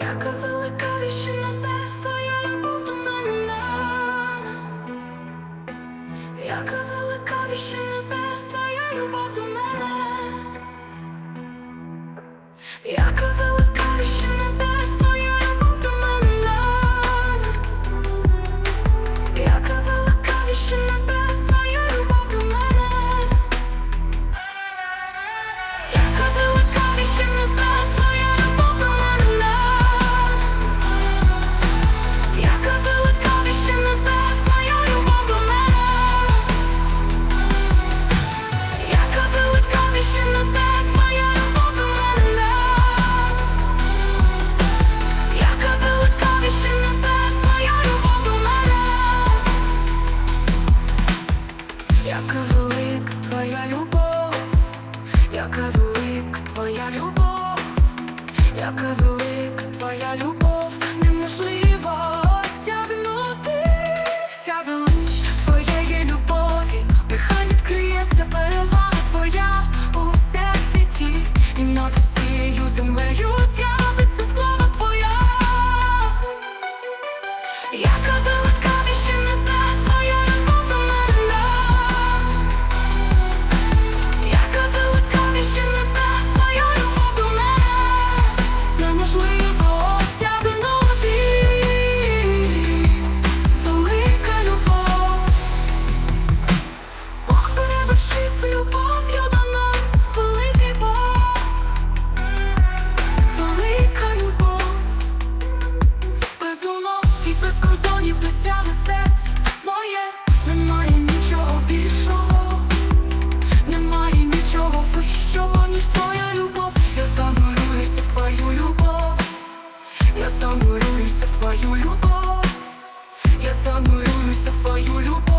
Яка велика віщина без твоя любов до мене. Яка велика небес, твоя любов до мене. Яка велика твоя любов, яка велика твоя любов, неможливо осягнути. Вся велич твоєї любові, нехай відкриється перевага твоя у всесвіті, і над усією землею з'явиться слава твоя. Яка без кордонів досягне серце моє, немає нічого більшого, немає нічого вищого, ніж твоя любов. Я занурююся в твою любов, я занурююся в твою любов, я занурююся в твою любов,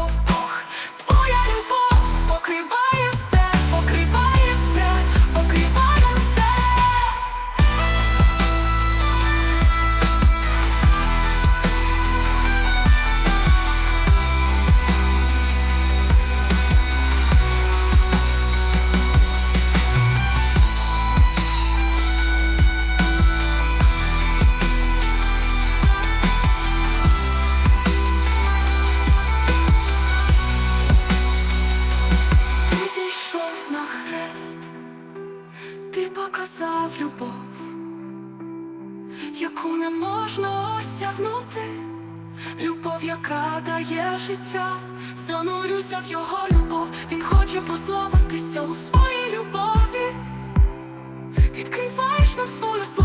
ти показав любов, яку не можна осягнути, любов, яка дає життя, занурюся в його любов, він хоче пославитися у своїй любові, відкриваєш нам свою славу